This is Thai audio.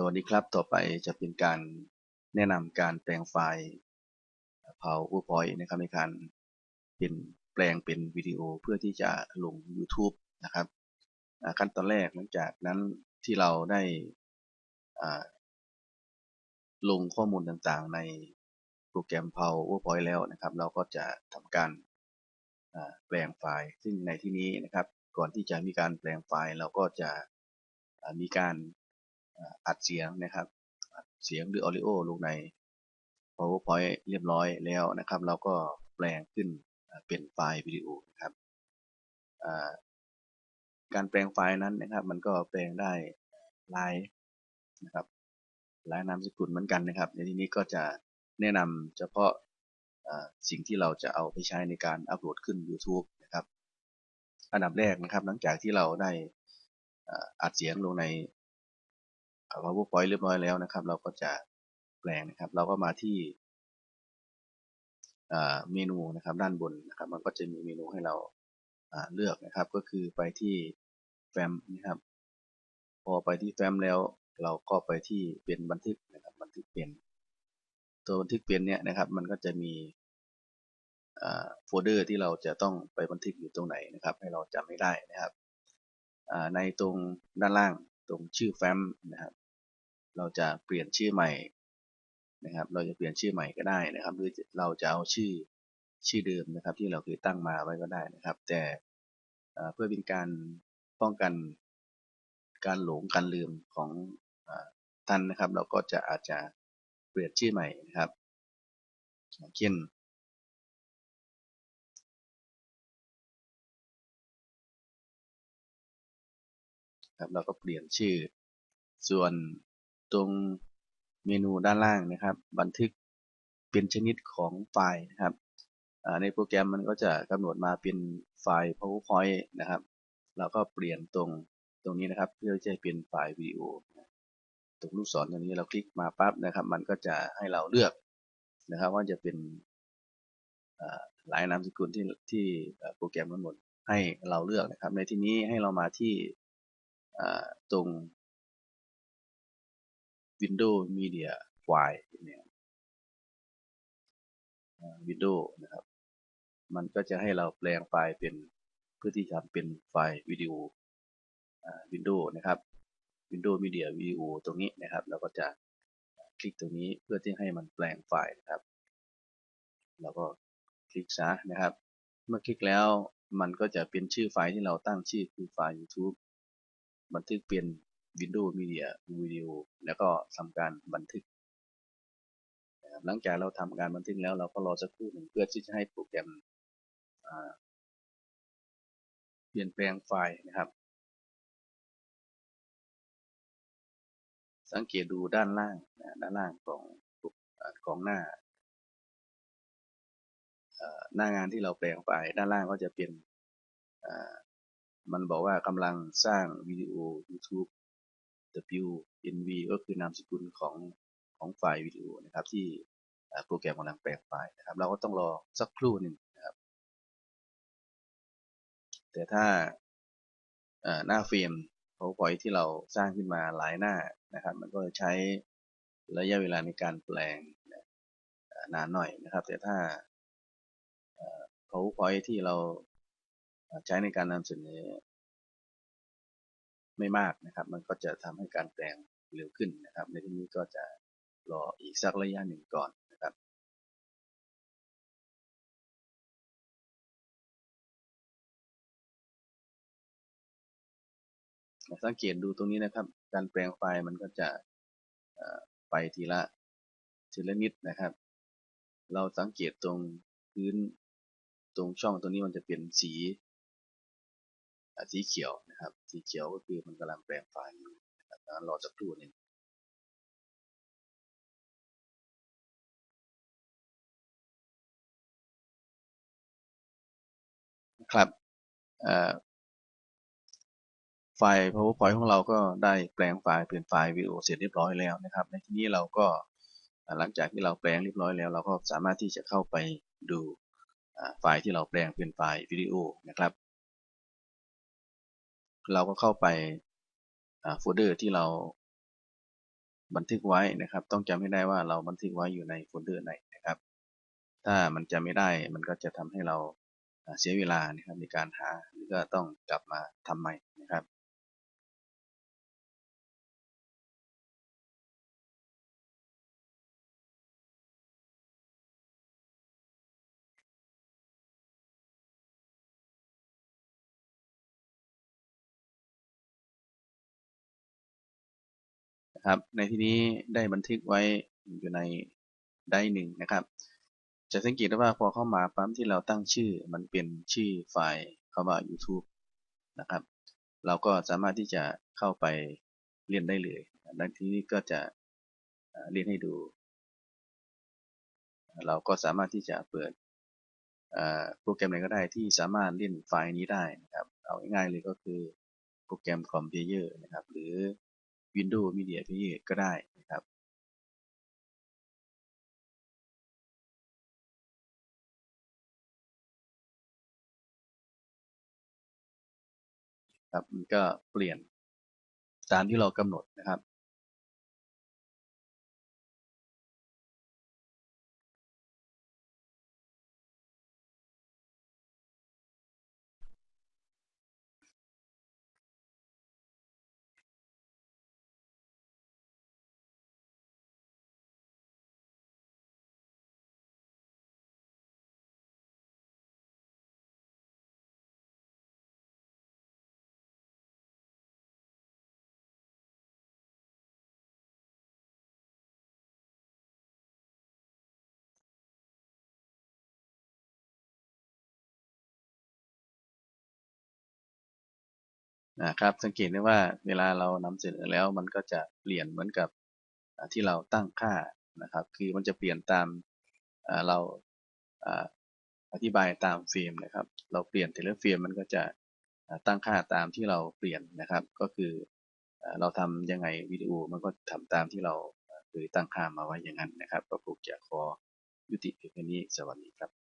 สวัสดีครับ ต่อไปจะเป็นการแนะนำการแปลงไฟล์ PowerPoint นะครับในการเป็นแปลงเป็นวิดีโอเพื่อที่จะลง YouTube นะครับขั้นตอนแรกหลังจากนั้นที่เราได้ลงข้อมูลต่างๆ ในโปรแกรม PowerPoint แล้วนะครับ เราก็จะทำการแปลงไฟล์ ซึ่งในที่นี้นะครับ ก่อนที่จะมีการแปลงไฟล์เราก็จะมีการ อัดเสียงนะครับอัดเสียงหรือ Audio ลงใน PowerPoint เรียบร้อยแล้วนะครับ เราก็แปลงขึ้นเป็นไฟล์วิดีโอนะครับการแปลงไฟล์นั้นนะครับ มันก็แปลงได้หลายนะครับหลายนามสกุลเหมือนกันนะครับ ในที่นี้ก็จะแนะนำเฉพาะสิ่งที่เราจะเอาไปใช้ในการอัปโหลดขึ้น YouTube นะครับ อันดับแรกนะครับ หลังจากที่เราได้อัดเสียงลงใน PowerPoint เรียบร้อยแล้วนะครับ เราก็จะแปลงนะครับ เราก็มาที่เมนูนะครับ ด้านบนนะครับ มันก็จะมีเมนูให้เราเลือกนะครับ ก็คือไปที่แฟ้มนะครับ พอไปที่แฟ้มแล้ว เราก็ไปที่เป็นบันทึกนะครับ บันทึกเป็นตัวบันทึกเป็นเนี่ยนะครับ มันก็จะมีโฟลเดอร์ที่เราจะต้องไปบันทึกอยู่ตรงไหนนะครับ ให้เราจำไม่ได้นะครับในตรงด้านล่างตรงชื่อแฟ้มนะครับ เราจะเปลี่ยนชื่อใหม่นะครับ เราจะเปลี่ยนชื่อใหม่ก็ได้นะครับ หรือเราจะเอาชื่อชื่อเดิมนะครับ ที่เราเคยตั้งมาไว้ก็ได้นะครับ แต่เพื่อเป็นการป้องกันการหลงการลืมของท่านนะครับ เราก็จะอาจจะเปลี่ยนชื่อใหม่นะครับเช่นครับเราก็เปลี่ยนชื่อ ส่วน ตรงเมนูด้านล่างนะครับ บันทึกเป็นชนิดของไฟล์นะครับในโปรแกรมมันก็จะกำหนดมาเป็นไฟล์ PowerPoint นะครับ เราก็เปลี่ยนตรงตรงนี้นะครับ เพื่อจะเป็นไฟล์วิดีโอตรงลูกศรตรงนี้เราคลิกมาปั๊บนะครับ มันก็จะให้เราเลือกนะครับ ว่าจะเป็นหลายนามสกุลที่ที่โปรแกรมมันหมดให้เราเลือกนะครับ ในที่นี้ให้เรามาที่ตรง Windows Media File เนี่ย Windows นะครับ มันก็จะให้เราแปลงไฟล์เป็นเพื่อที่จะเป็นไฟล์วิดีโอ Windows นะครับ Windows Media Video ตรงนี้นะครับ เราก็จะคลิกตรงนี้เพื่อที่ให้มันแปลงไฟล์นะครับ เราก็คลิกซะนะครับ เมื่อคลิกแล้วมันก็จะเป็นชื่อไฟล์ที่เราตั้งชื่อคือไฟล์ YouTube บันทึกเป็น Windows Media Video แล้วก็ทำการบันทึกหลังจากเราทำการบันทึกแล้วเราก็รอสักครู่หนึ่งเพื่อที่จะให้โปรแกรมเปลี่ยนแปลงไฟล์นะครับ สังเกตดูด้านล่างด้านล่างของของหน้าหน้างานที่เราแปลงไฟล์ด้านล่างก็จะเป็นมันบอกว่ากำลังสร้างวิดีโอ YouTube WNV ก็คือนามสกุลของของไฟล์วิดีโอนะครับ ที่โปรแกรมกำลังแปลงไฟล์นะครับ เราก็ต้องรอสักครู่หนึ่งนะครับ แต่ถ้าหน้าเฟรม PowerPoint ที่เราสร้างขึ้นมาหลายหน้านะครับ มันก็จะใช้ระยะเวลาในการแปลงนานหน่อยนะครับ แต่ถ้า PowerPoint ที่เราใช้ในการนำเสนอ ไม่มากนะครับ มันก็จะทำให้การแปลงเร็วขึ้นนะครับ ในที่นี้ก็จะรออีกสักระยะหนึ่งก่อนนะครับสังเกตดูตรงนี้นะครับ การแปลงไฟล์มันก็จะไปทีละทีละนิดนะครับ เราสังเกตตรงพื้นตรงช่องตรงนี้มันจะเป็นสีสีเขียว นะครับ สีเขียวก็คือมันกำลังแปลงไฟล์อยู่นะครับรอสักครู่หนึ่งครับไฟล์ PowerPoint ของเราก็ได้แปลงไฟล์เป็นไฟล์วิดีโอเสร็จเรียบร้อยแล้วนะครับ ในที่นี้เราก็หลังจากที่เราแปลงเรียบร้อยแล้ว เราก็สามารถที่จะเข้าไปดูไฟล์ที่เราแปลงเป็นไฟล์วิดีโอนะครับ เราก็เข้าไปโฟลเดอร์ที่เราบันทึกไว้นะครับ ต้องจำให้ได้ว่าเราบันทึกไว้อยู่ในโฟลเดอร์ไหนนะครับ ถ้ามันจำไม่ได้มันก็จะทำให้เราเสียเวลานะครับในการหาหรือก็ต้องกลับมาทำใหม่นะครับ นะครับ ในที่นี้ได้บันทึกไว้อยู่ในไดร์หนึ่งนะครับ จะสังเกตได้ว่าพอเข้ามาปั๊มที่เราตั้งชื่อ มันเป็นชื่อไฟล์คำว่า YouTube นะครับ เราก็สามารถที่จะเข้าไปเรียนได้เลยดังที่นี้ก็จะเรียนให้ดู เราก็สามารถที่จะเปิดโปรแกรมไหนก็ได้ที่สามารถเล่นไฟล์นี้ได้นะครับ เอาง่ายๆเลยก็คือโปรแกรม Compiler นะครับ หรือ Windows Media Player ก็ได้นะครับครับมันก็เปลี่ยนตามที่เรากำหนดนะครับ นะครับ สังเกตได้ว่าเวลาเรานำเสนอแล้วมันก็จะเปลี่ยนเหมือนกับที่เราตั้งค่านะครับ คือมันจะเปลี่ยนตามเราอธิบายตามเฟรมนะครับ เราเปลี่ยนแต่ละเฟรมมันก็จะตั้งค่าตามที่เราเปลี่ยนนะครับ ก็คือเราทำยังไงวิดีโอมันก็ทำตามที่เราเคยตั้งค่ามาไว้อย่างนั้นนะครับก็ผมจะขอยุติเพียงแค่นี้สวัสดีครับ